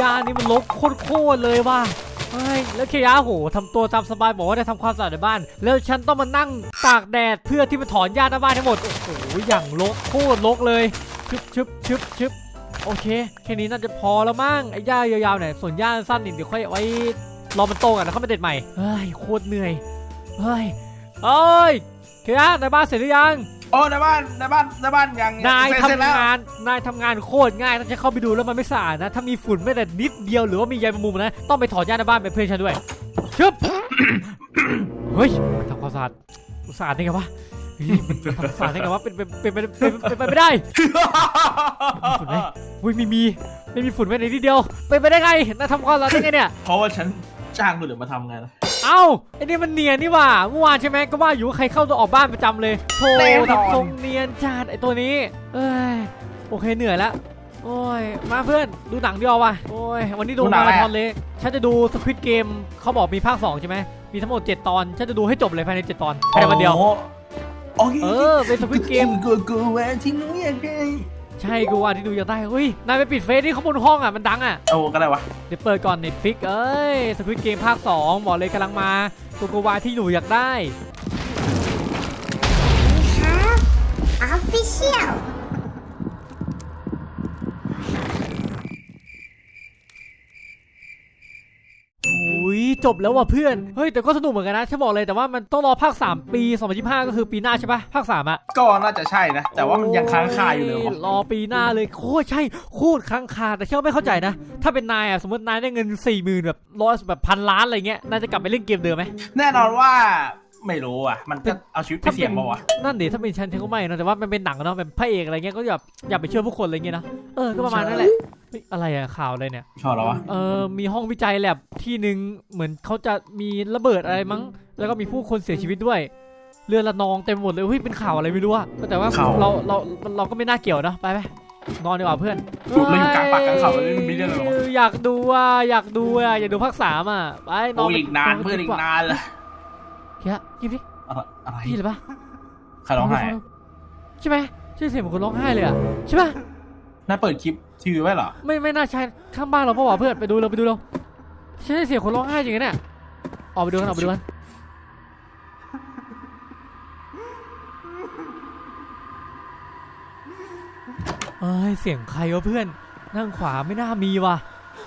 ยานี่มันลกโคตรเลยว่ะเฮ้ยแล้วเคยะโหทำตัวตามสบายบอกว่าได้ทำความสะอาดในบ้าน แล้วฉันต้องมานั่งตากแดดเพื่อที่มาถอนหญ้าหน้าบ้านทั้งหมด โอ้โหอย่างลกโคตรลกเลยชึบชึบชึบชึบโอเค แค่นี้น่าจะพอแล้วมั้งไอ้หญ้ายาวๆเนี่ยส่วนหญ้าสั้นนี่เดี๋ยวค่อยไว้รอมันโตกันแล้วค่อยมาเด็ดใหม่เฮ้ยโคตรเหนื่อยเฮ้ยเอ้ยเคยในบ้านเสร็จหรือยัง อ้ในบ้านในบ้านในบ้านยังนายเสร็จทำเสร็จแล้วงาน นายทำงานโคตรง่ายถ้าจะเข้าไปดูแล้วมันไม่สะอาดนะ ถ้ามีฝุ่นไม่แต่นิดเดียวหรือว่ามีใยแมงมุมนะ ต้องไปถอนหญ้าในบ้านเป็นเพื่อนฉันด้วยชึบเฮ้ยทำความสะอาดสะอาดได้ไงวะเฮ้ยมันทำสะอาดได้ไงวะเป็นเป็นเป็นเป็นเป็นเป็นไปไม่ได้ฝุ่นไหมอุ้ยมีมีไม่มีฝุ่นแม้แต่นิดเดียวเป็นไปได้ไงนายทำความสะอาดได้ไงเนี่ยเพราะว่าฉันจ้างคนอื่นมาทำไงล่ะ เอ้าไอ้นี่มันเนียนนี่หว่าเมื่อวานใช่ไหมก็ว่าอยู่ว่าใครเข้าตัวออกบ้านประจำเลยโธ่แน่นอน ทำทรงเนียนจัดไอ้ตัวนี้เอ้ยโอเคเหนื่อยแล้วโอ้ยมาเพื่อนดูหนังดีกว่าว่ะโอ้ยวันนี้ดูมาราธอนเลยฉันจะดูสควิตเกมเขาบอกมีภาค2ใช่ไหมมีทั้งหมด 7 ตอนฉันจะดูให้จบเลยภายใน 7 ตอนภายในวันเดียว โอ้โอเคเออเป็นสควิตเกม กูกูแหวนที่หนูอยากได้ ใช่กูว่าที่ดูอยากได้เฮ้ยนายไปปิดเฟซที่เขาบนห้องอะมันดังอะโอ้ก็ได้วะเดี๋ยวเปิดก่อนเน็ตฟิกเอ้ยสควิตเกมภาค2บอกเลยกำลังมาตัวกูวาที่หนูอยากได้ have official จบแล้วว่ะเพื่อน เฮ้ยแต่ก็สนุกเหมือนกันนะฉันบอกเลยแต่ว่ามันต้องรอภาค 3 ปี 2025 ก็คือปีหน้าใช่ปะภาค 3 อะ ก็น่าจะใช่นะ แต่ว่ามันยังค้างคาอยู่เลยโวะรอปีหน้าเลยโคตรใช่โคตรค้างคาแต่เชื่อไม่เข้าใจนะ ถ้าเป็นนายอะสมมตินายได้เงิน4ี่หมื่นแบบร้อยแบบพันล้านอะไรเงี้ยนายจะกลับไปเล่นเกมเดิมไหมแน่นอนว่าไม่รู้อะ มันจะเอาชีวิตไปเสี่ยงเปล่าวะนั่นดิถ้าเป็นฉันฉันก็ไม่นะแต่ว่ามันเป็นหนังเนาะเป็นพระเอกอะไรเงี้ยก็แบบอยากไปช่วยผู้คนอะไรเงี้ยนะเออก็ประมาณนั้นแหละ เฮ้ยอะไรอะข่าวอะไรเนี่ย ชอบแล้ววะ เออมีห้องวิจัยแลบที่หนึ่งเหมือนเขาจะมีระเบิดอะไรมั้ง แล้วก็มีผู้คนเสียชีวิตด้วย เรือละนองเต็มหมดเลยเฮ้ยเป็นข่าวอะไรไม่รู้อะแต่ว่าเราเราเราก็ไม่น่าเกี่ยวนะไปไปนอนดีกว่าเพื่อนดูเราอยู่กลางป่ากลางเขาเลยมีเรื่องอะไรหรอวะอยากดูอะอยากดูอะอยากดูภาคสามอะไปนอโอ้นอีกนานเพื่อนอีกนานเลยเฮียยิบดิอะไรอะไรพี่เลยปะ ใครร้องไห้ ใช่ไหมใช่เสียงเหมือนคนร้องไห้เลยอะใช่ปะ น่าเปิดคลิปทีวีไว้เหรอ ไม่ไม่น่าใช่ข้างบ้านเราเพราะว่าเพื่อนไปดูเราไปดูเราใช่เสียงคนร้องไห้จริงๆเนี่ยออกไปดูกันออกไปดูกันเอ้ยเสียงใครวะเพื่อนนั่งขวาไม่น่ามีว่ะ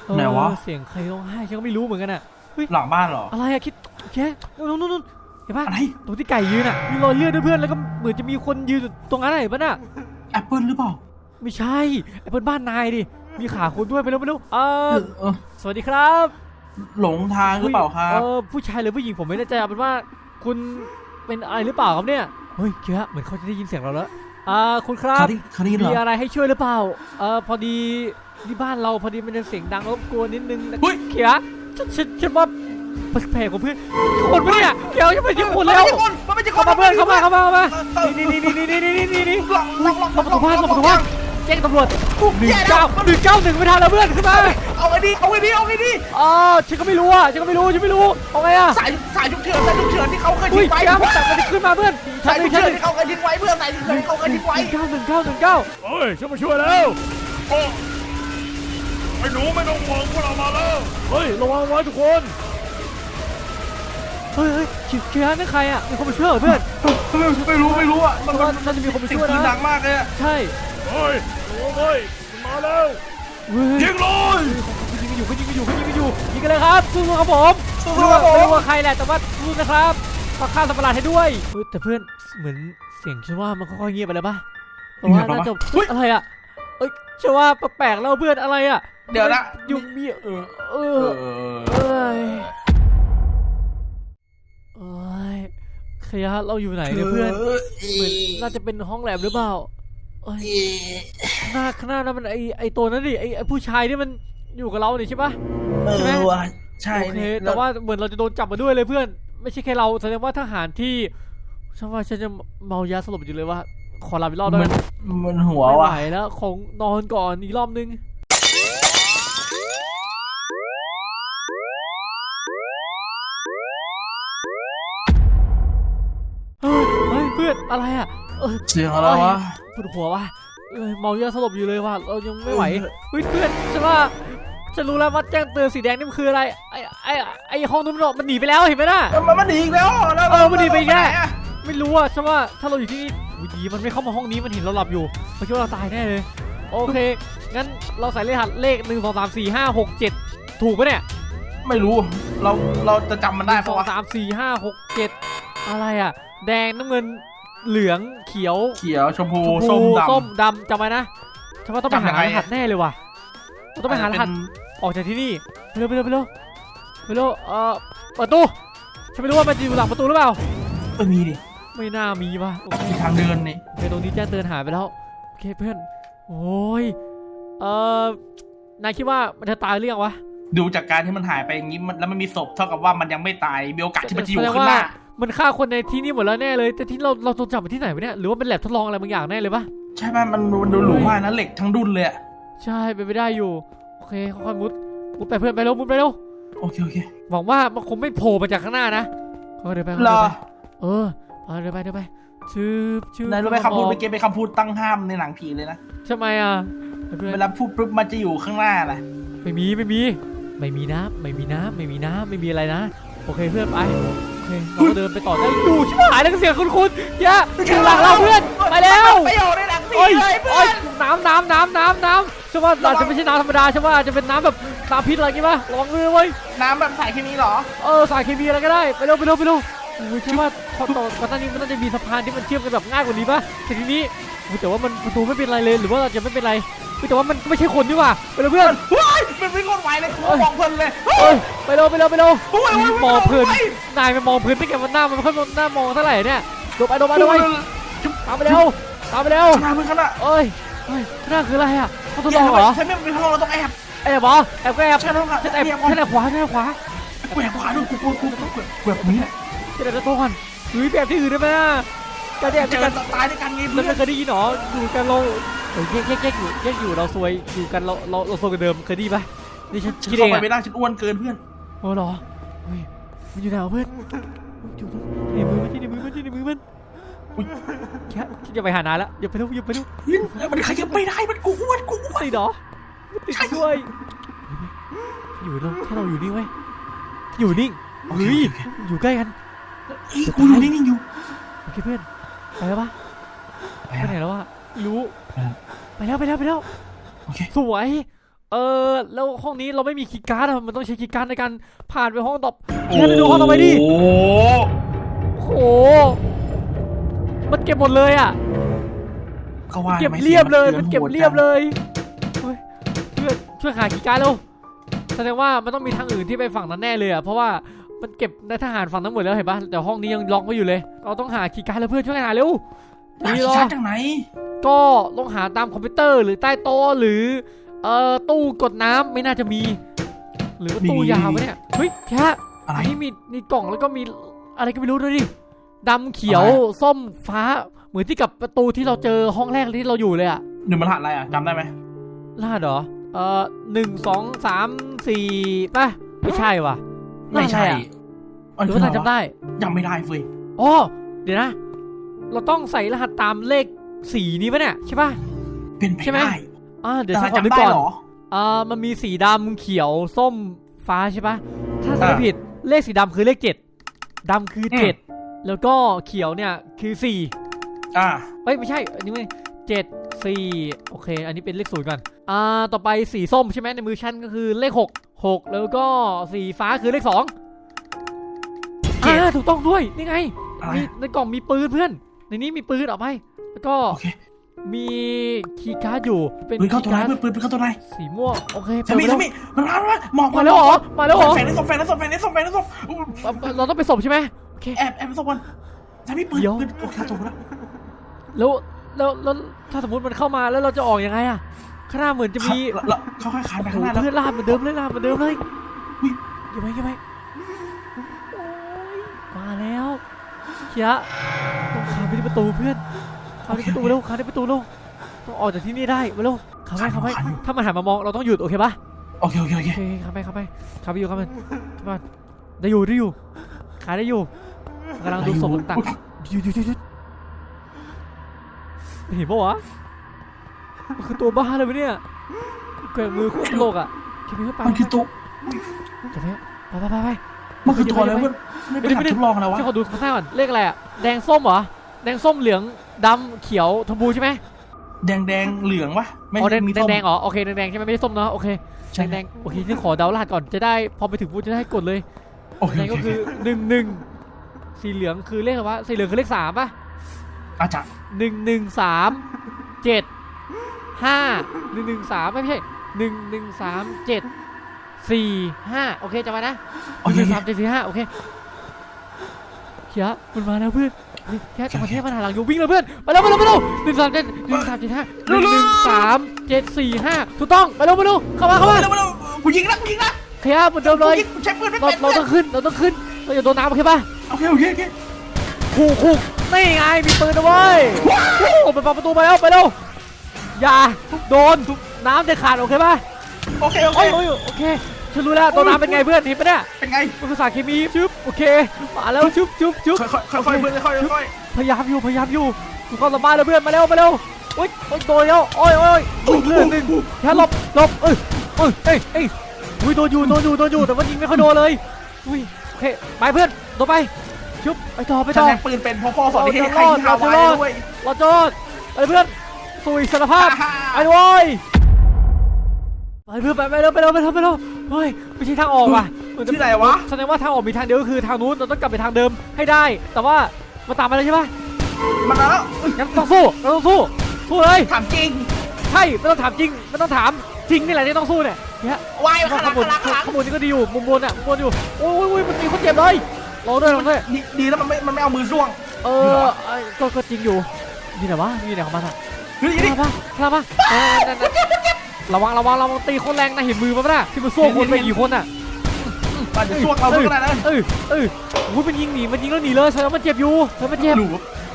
เออไหนวะ เสียงใครร้องไห้ฉันก็ไม่รู้เหมือนกันอะหลังบ้านเหรอ อะไรอะคิดโอเคนู่นนู่นนู่นเห็นปะอะไรตรงที่ไก่ยืนอะมีรอยเลือดด้วยเพื่อนแล้วก็เหมือนจะมีคนยืนอยู่ตรงนั้นอะเห็นปะน่ะแอปเปิลหรือเปล่า ไม่ใช่ไอ้เพื่อนบ้านนายดิมีขาคนด้วยไปแล้วไปแล้วเออเออสวัสดีครับหลงทางหรือเปล่าครับเออผู้ชายหรือผู้หญิงผมไม่แน่ใจเอาเป็นว่าคุณเป็นอะไรหรือเปล่าครับเนี่ยเฮ้ยเคียเหมือนเขาจะได้ยินเสียงเราแล้วอ่าคุณครับคาริคาริเหรมีออะไรให้ช่วยหรือเปล่าเออพอดีที่บ้านเราพอดีมันจะเสียงดังรบกวนนิดนึงนะเฮ้ยเคียฉันฉันฉันว่าแปลกๆกว่าเพื่อนคนปะเนี่ยเคียจะไปที่คนแล้วมันไม่ใช่คเข้านมาเพื่อนเข้ามาเข้ามาเข้ามาเออนี่นี่นี่นี่นี่นี่นี่นี่หลอกหลอกหลอกล็อกประตูบ้านล็อกประตูบ้านแจ้งตำรวจหนึ่งเก้าหนึ่งเก้าหนึ่งไม่ทันแล้วเพื่อนขึ้นมาเอาไอ้ดิเอาไอ้ดิเอาไอ้ดิอ๋อฉันก็ไม่รู้อะฉันก็ไม่รู้ฉันไม่รู้เอาไงอะสายสายฉุกเฉินสายฉุกเฉินที่เขาเคยอุ้ทิ้ยงไว้เคียมันแต่มันขึ้นมาเพื่อนชั้สานยหฉุนึ่กงชั้นเฉิหนนึ่งที่เขาเคยทิ้งไว้เพื่อนสายฉุกเฉินที่เขาเคยทิ้งไว้เก้าหนึ่งเก้าหนึ่งเก้าเฮ้ยฉันมาช่วยแล้วโอ้ไอ้หนูไม่ต้องห่วงพวกเรามาแล้วเฮ้ยระวังไว้ทุกคนเฮ้ยเฮ้ยเคียนั่นใครอะมีคนมาช่วยเหรอเพื่อนไม่รู้ไม่รู้อะมันเพราะมัว่านน่าจะมีคนมาเสิ่งช่วยปืนดันะงมากเลยอะใช่เฮ้ย ระวังไว้มันมาแล้วเฮ้ยยิงเลยยิงกันอยู่ก็ยิงกันอยู่ก็ยิงกันอยู่ยิงกันเลยครับสู้ๆครับผมสู้ไม่ๆครับผรู้มว่าใครแหละแต่ว่าสู้นะครับมาฆ่าสัตว์ประหลาดให้ด้วยเฮ้ยแต่เพื่อนเหมือนเสียงฉันว่ามันค่อยๆเงียบไปแล้วป่ะแต่ว่าน่าจะเฮ้ยอะไรอะเอ้ยฉันว่าแปลกๆแล้วเพื่อนอะไรอะเดี๋ยวนะอยู่มีเออเอเอออเอ้ยเอ้ยเคลียร์เราอยู่ไหนเนี่ยเพื่อนเหมือนน่าจะเป็นห้องแลบหรือเปล่าเอ้ย หน้าข้างหน้านั้นมันไอไอตัวนั้นดิไอไอผู้ชายที่มันอยู่กับเราเนี่ยใช่ปะเอใช่ไหมอว่ะใช่โอเคนี่แต่ว่าเหมือนเราจะโดนจับมาด้วยเลยเพื่อน ไม่ใช่แค่เราแสดงว่าทหารที่ฉันว่าฉันจะเมายาสลบอยู่เลยว่าขอลาอีกรอบได้ไหมัมนมันหัวไม่ไหวว่ะแล้วของนอนก่อนอีกรอบนึงเฮ้ยเฮ้ยเพื่อนอะไรอะเออเสียงอะไรวะ ปวดหัวว่ะเออเมายาสลบอยู่เลยว่ะเรายังไม่ไหวเฮ้ยเพื่อนฉันว่าฉันรู้แล้วว่าแจ้งเตือนสีแดงนี่มันคืออะไรไอ้ไอ้ไอ้ห้องนู้นมันมันหนีไปแล้วเห็นไหมน่ะเออมันมันหนีอีกแล้วแล้วเออมันหนีไปอีกแล้วไหนอะไม่รู้อะฉันว่าถ้าเราอยู่ที่นี่อุ๊ยดีมันไม่เข้ามาห้องนี้มันเห็นเราหลับอยู่มันคิดว่าเราตายแน่เลย โอเค งั้นเราใส่เลขหัสเลข1 2 3 4 5 6 7ถูกปะเนี่ยไม่รู้ เราเราจะจำมันได้หนึ่งสปะองวะสามสี่ห้าหกเจ็ดอะไรอะแดงน้ำเงิน เหลืองเขียวเขียวชมพูชมส้พูมดำส้มดำจำไว้นะฉันว่าต้องไปหาจำยังไงรหัสแน่เลยว่ะเราต้องไปหารหัสออกจากที่นี่ไปเร็วไปเร็วไปเร็วไปเร็วเอ่อเปิดตู้ฉันไม่รู้ว่ามันจะอยู่หลังประตูหรือเปล่าเออมีดิไม่น่ามีว่ะโอเคมีทางเดินนี่โอเคตรงนี้แจ้งเตือนหายไปแล้วโอเคเพื่อนโอ้ยเอ่อนายคิดว่ามันจะตายหรือยังวะดูจากการที่มันหายไปอย่างนี้มันแล้วมันมีศพเท่ากับว่ามันยังไม่ตายมีโอกาสที่มันจะอยู่แสดงข้างว่าหน้า มันฆ่าคนในที่นี่หมดแล้วแน่เลย แต่ที่เราเราตัวจับไปที่ไหนวะเนี่ย หรือว่าเป็นแลบทดลองอะไรบางอย่างแน่เลยปะใช่ป่ะมันมันดูหรูมากนะเหล็กทั้งดุนเลยอะใช่เป็นไปได้อยู่ โอเคค่อยๆมุด มุดไปเพื่อนไปเร็วมุดไปเร็ว โอเคโอเคหวังว่ามันคงไม่โผล่มาจากข้างหน้านะค่อยๆเดินไปค่อยๆรเดิอนไปเออไปเดินไปเดินไปชืบชืบนายรู้ไหมคำพูดมองเมื่อกี้เป็นคำพูดตั้งห้ามในหนังผีเลยนะทำไมอะเพื่อนเวลาพูดปุ๊บมันจะอยู่ข้างหน้านะไม่มีไม่มี ไม่มีน้ำไม่มีน้ำไม่มีน้ำไม่มีอะไรนะ โอเคเพื่อนไปโอ เคเราก็เดินไปต่อได้ดูชิบหายแล้วก็เสียงคุณคุณๆอย่าอยู่หลังเราเพื่อนไปแล้วไปอยู่ในหนังผีโอ้ยเลยเพื่โอ้อยนน้ำน้ำน้ำน้ำน้ำฉันว่าอาจจะไม่ใช่น้ำธรรมดาฉันว่าอาจจะเป็นน้ำแบบน้ำพิษอะไรงี้ป่ะลองเลยเว้ยน้ำแบบสายเคมีเหรอเออสารเคมีอะไรก็ได้ไปเร็วไปเร็วไปเร็วโอ้ยฉันว่าพอต่อก่อนหน้านี้มันน่าจะมีสะพานที่มันเชื่อมกันแบบง่ายกว่านี้ป่ะแต่ทีนี้โอ้ยแต่ว่ามันประตูไม่เป็นไรเลยหรือว่าเราจะไม่เป็นไรเฮ้ยแต่ว่ามันก็ไม่ใช่คนนี่หว่าไปเร็วเพื่อนว้าย มันวิ่งโคตรไวเลยกูมองเพลินเลยเอ้ยไปเร็วไปเร็วไปเร็วโอ้ยโอ้ยโอ้ยมองเพลินโอ้ย นายไปมองเพลินไม่แกมันหน้ามันไม่ค่อยหน้ามองเท่าไหร่เนี่ยโดดไปโดดไปโดดไปตามไปเร็วตามไปเร็วข้างหน้ามึงข้างหน้าเอ้ยเอ้ยข้างหน้าคืออะไรอะเขาทดลองเหรอใช่ไหมเป็นทดลองเราต้องแอบแอบเหรอแอบก็แอบใช่แล้วค่ะฉันแอบแอบฉันแอบขวาฉันแอบขวากูแอบขวาด้วยกูกูกูกูกูกูแอบตรงนี้แหละฉันแอบตัวก่อนหรือแบบที่อื่นได้ไหมอะการแอบเจด้วยอกันตายด้วยกันไงแล้วเพื่อนไม่เคยได้ยินหรออยู่กันเรา เฮ้ยแยกแยกแยกอยู่แยกอยู่เราซวยอยู่กันเราเราเราซวยกันเดิมเคยไดีปะนี่ฉันฉันคิดเอเข้างไปอะไม่ได้ฉันอ้วนเกินเพื่อน โอ้เหรอเฮ้ยมันอยู่ไหนวะเพื่อนอยู่ในมือมันที่ในมือมันที่ในมือมันอุ๊ยแค่จะไปหานายแล้วอย่าไปเร็วอย่าไปเร็วเฮ้ยมันขยับไม่ได้มันกูอ้วนกูอ้วนติดเหรอติดด้วยอยู่เราถ้าเราอยู่นิ่งไว้ยอยู่นิ่งเฮ้ยอยู่ใกล้กัน เฮ้ยกูอยู่นิ่งๆอยู่โอเคเพื่อนไปแล้วปะไปไปไหนอะแล้วอะไม่ รู้ไปแล้วไปแล้วไปแล้วไปแล้วโอเคสวย เออแล้วห้องนี้เราไม่มีคีย์การ์ดอะมันต้องใช้คีย์การ์ดในการผ่านไปห้องต่อแค่ไปดูห้องต่อไปดิโอ้โอ้โหมันเก็บหมดเลยอะก็ว่าเก็บไม่เรียบเลยสีมันโหเก็บดเรียบจังเลยเฮ้ยช่วยช่วยหาคีย์การ์ดเร็วแสดงว่ามันต้องมีทางอื่นที่ไปฝั่งนั้นแน่เลยอะเพราะว่ามันเก็บในทหารฝั่งนั้นหมดแล้วเห็นปะแต่ห้องนี้ยังล็อกไว้อยู่เลย เราต้องหาคีย์การ์ดแล้วเพื่อนช่วยกันหาเร็ว หานี่ที่เหรอชาร์จจากไหน ก็ลองหาตามคอมพิวเตอร์หรือใต้โต๊ะหรือเอ่อตู้กดน้ำไม่น่าจะมี หรือว่าตู้ยาววะเนี่ยเฮ้ยแค่อะไรอันนี้มีมีกล่องแล้วก็มีอะไรก็ไม่รู้ด้วยดิดำเขียวอะไรส้มฟ้า เหมือนที่กับประตูที่เราเจอห้องแรกที่เราอยู่เลยอะหนึ่งมันรหัสอะไรอะจำได้ไหมลาดเหรอเอ่อหนึ่งสองสามสี่ป่ะไม่ใช่ว่ะไม่ใช่รหัสอะหรือว่าเนายจำได้จำไม่ได้เฟ้ยอ๋อเดี๋ยวนะ เราต้องใส่รหัสตามเลข สีนี้ปะเนี่ยใช่ป่ะเป็นไปใช่ไหมได้อ่าเดี๋ยวแต่ฉันขอนึกจำได้ก่อนเหรออ่ามันมีสีดำเขียวส้มฟ้าใช่ปะถ้าจำไม่อ่าผิดเลขสีดำคือเลขเจ็ดดำคืออมเจ็ดแล้วก็เขียวเนี่ยคือสี่อ่าเอ้ยไม่ใช่ อันนี้ไม่เจ็ดสี่โอเค อันนี้เป็นเลขศูนย์ก่อนอ่าต่อไปสีส้มใช่ไหมในมือฉันก็คือเลขหกหกแล้วก็สีฟ้าคือเลขสองเจ็ดอ่าถูกต้องด้วยนี่ไงอะไรมีในกล่องมีปืนเพื่อน ในนี้มีปืนเอาไป แล้วก็โอเคมีคีย์การ์ดอยู่ เป็นปืนเข้าคีตัวย์ไหนการ์ดปืนปืนปืนเข้าตัวไหนสีม่วง โอเคสามีเปิดสาไปมีมันมาแล้วหมอกมาแล้วเหรอ มาแล้วเหรอแฟนในศพแฟนในศพแฟนในศพแฟนในศพอุ๊ยเราเราต้องไปศพใช่ไหมโอเค แอบแอบในศพก่อนสามีปืนเดี๋ยวปืนโอเคถูกแล้วแล้วแล้วแล้วถ้าสมมติมันเข้ามาแล้วเราจะออกยังไงอะข้างหน้าเหมือนจะมีแล้วแล้วเขาค่อยๆคานโอ้ไปโหข้างหน้าแล้วเพื่อนลาดเหมือนเดิมเลยลาดเหมือนเดิมเลยอุ๊ยยังไงยังไงโอ้ยมาแล้ว เชียร์ต้องคานไปที่ประตูเพื่อนคานไปที่ประตูเร็วคานไปที่ประตูเร็วต้องออกจากที่นี่ได้มาเร็วคานไปคานไปถ้ามันหันมามองเราต้องหยุดโอเคปะโอเคโอเคโอเคโอเคคานไปคานไปคานไปอยู่คานไปคานไปได้อยู่ได้อยู่คานได้อยู่กำลังดูศพต่างๆหยุดหยุดหยุดหยุดเห็นปะวะมันคือตัวบ้าเลยวะเนี่ยแกว่งมือโคตรตลกอะคิดไปเถอะไปมันคือตัวเดี๋ยวไปไปไปไป มันคือตัวอะไรเพื่อนไม่ไปหาทดลองอะไรวะ ช่วยขอดูข้างหน้าก่อนเลขอะไรอะแดงส้มเหรอ แดงส้มเหลืองดำเขียวชมพูใช่ไหมแดงแดงเหลืองวะไม่อ๋อแดงมีแดส้งมแดงอ๋อโอเคแดงแดงใช่ไหมไม่ได้ส้มเนาะโอเคใช่ แดงแดงโอเคฉันขอเดารหัสก่อนจะได้พอไปถึงปุ๊บจะได้กดเลยโอเคแดงก็คือหนึ่งหนึ่งสีเหลืองคือเลขอะไรวะสีเหลืองคือเลขสามป่ะอาจารย์หนึ่งหนึ่งสามเจ็ดห้าหนึ่งหนึ่งสามไม่ใช่หนึ่งหนึ่งสามเจ็ด สี่ห้าโอเคจำไว้นะโอหเคนึ่งสามเจ็ดสี่ห้าโอเคเขียมันมาแล้วเพื่อนเฮ้ยแค่จังหวะที่มันหันหลังอยู่วิ่งเลยเพื่อนไปเร็วไปเร็วไปเร็วหนึ่งสามเจ็ดหนึ่งสามเจ็ดห้าหนึ่งหนึ่งสามเจ็ดสี่ห้าถูกต้องไปเร็วไปเร็วเข้ามาเข้ามาเร็วเร็วกูยิงนะกูยิงนะเขียเหมือนเดิมเลยกูงกูใช้ปืนไม่เราเป็นเราต้องขึ้นเราต้องขึ้นเราอย่าโดนน้ำโอเคป่ะโอเคโอเคโอเคขู่ขู่นี่ไงมีปืนนะเว้ยโอ้โหไปเปิดประตูไปแล้วไปเร็วอย่าโดนน้ำจะขาดโอเคป่ะโอเคโอเคโอ้ยโอ้ยโอเค ฉันรู้แล้วตัวน้ำเป็นไงเพื่อนเห็นปะเนี่ยเป็นไงมันคือสารเคมีชึบโอเคมาแล้วชึบชึบชึบค่อยค่อยค่อยๆเพื่อนค่อยๆค่อยพยายามอยู่พยายามอยู่ถูกความสบายแล้วเพื่อนมาเร็วมาเร็วโอ้ยโอ้ยโดนแล้วโอ้ยโอ้ยโอ้ยเลือดหนึ่งแค่หลบหลบเอ้ยเอ้ยเอ้ยเอ้ยอุ้ยโดนอยู่โดนอยู่โดนอยู่แต่ว่ายิงไม่ค่อยโดนเลยอุ้ยโอเคไปเพื่อนโดนไปชึบไปต่อไปๆฉันต่อ แทงปืนเป็นพ่อพ่อสอนที่ให้เราจะใครรอดที่ฮาวายเราจะรอดด้วย เราจอดไปเพื่อนสู่อิสรภาพฮ่า ไปด้วยไปเพื่อนไปไปเร็วไปเร็วไปเร็วไปเร็ว เฮ้ยไม่ใช่ทางออกว่ะเหมือนจะที่ไหนวะ แสดงว่าทางออกมีทางเดียวก็คือทางนู้นเราต้องกลับไปทางเดิมให้ได้ แต่ว่ามาตามมาเลยใช่ปะมันมาแล้วงั้นต้องสู้เราต้องสู้สู้เลยถามจริงใช่ไม่ต้องถามจริงไม่ต้องถามจริงนี่แหละที่ต้องสู้เนี่ยเนี่ยวายข้าข้างงหลังบนข้างหลังข้างหลังข้างบนนี่ก็ดีอยู่มุมบนอะมุมบนอยู่โอ้ยโอ้ยมันมีคนเจ็บเลยรอด้วยรอด้วยดีดีแล้วมันไม่มันไม่เอามือซ่วง เออเอ้ยก็ก็จริงอยู่นี่ไหนวะนี่ไหนของมันอะเฮ้ยข้านี่มาข้ามาเออนั่นนั่น ระวังระวังระวังตีโคนแรงนะเห็นมือมันปะน่ะที่มันสู้คนไปกี่คนอะมันจะซ่วงเราเพื่อนขนาดนั้นเออเออโอ้ยมันยิงหนีมันยิงแล้วหนีเลยแสดงว่ามันเจ็บอยู่แสดงว่ามันเจ็บหรือ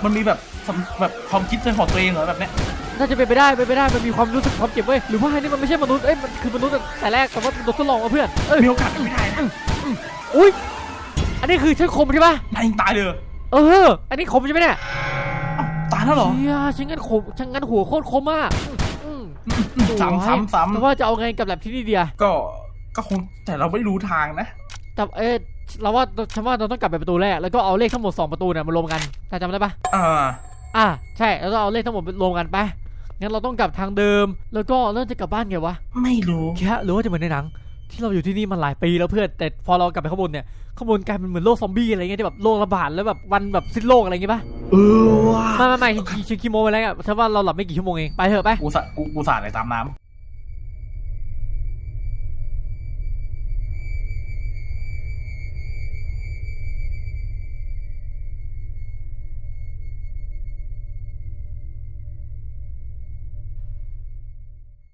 มันมีแบบสำแบบความคิดเป็นของตัวเองเหรอแบบเนี้ยน่าจะเป็นไปได้เป็นไปได้มันมีความรู้สึกความเจ็บเว้ยหรือว่าอันนี้มันไม่ใช่มนุษย์เอ้ยมันคือมนุษย์แต่แรกแต่ว่ามันโดนทดลองมาเพื่อนเอ้ยมีโอกาสเป็นไม่ได้นะอุ้ยอันนี้คือใช้คมใช่ปะนายยังตายเลยเออ อันนี้คมใช่ไหมเนี่ยเอ้าตายแล้วเหรอเชี่ยฉันงั้นคมฉันงั้นหัวโคตรคมอะอืมอืม ซ้ำซ้ำซ้แต่ว่าจะเอาไงกับแลบที่นี่เดียำก็ก็คงแต่เราไม่รู้ทางนะแต่เอ๊ะเราว่าฉันว่าเราต้องกลับไปประตูแรกแล้วก็เอาเลขทั้งหมดสองประตูเนี่ยมารวมกันแต่จำได้ปะอ่าอะใช่แล้วก็เอาเลขทั้งหมดรวมกันไปงั้นเราต้องกลับทางเดิม แล้วก็เริ่มจะกลับบ้านไงวะไม่รู้แค่หรือว่าจะเหมือนในหนัง ที่เราอยู่ที่นี่มันหลายปีแล้วเพื่อนแต่พอเรากลับไปข้างบนเนี่ยข้างบนกลายเป็นเหมือนโลกซอมบี้อะไรเงี้ยที่แบบโรคระบาดแล้วแบบวันแบบสิ้นโลกอะไรเงี้ยปะเออว่ะไม่ไม่ไม่ชิคิโมไปแล้วอะฉันว่าเราหลับไม่กี่ชั่วโมงเองไปเถอะไปกูสะกูกูสาดอะไรตามน้ำ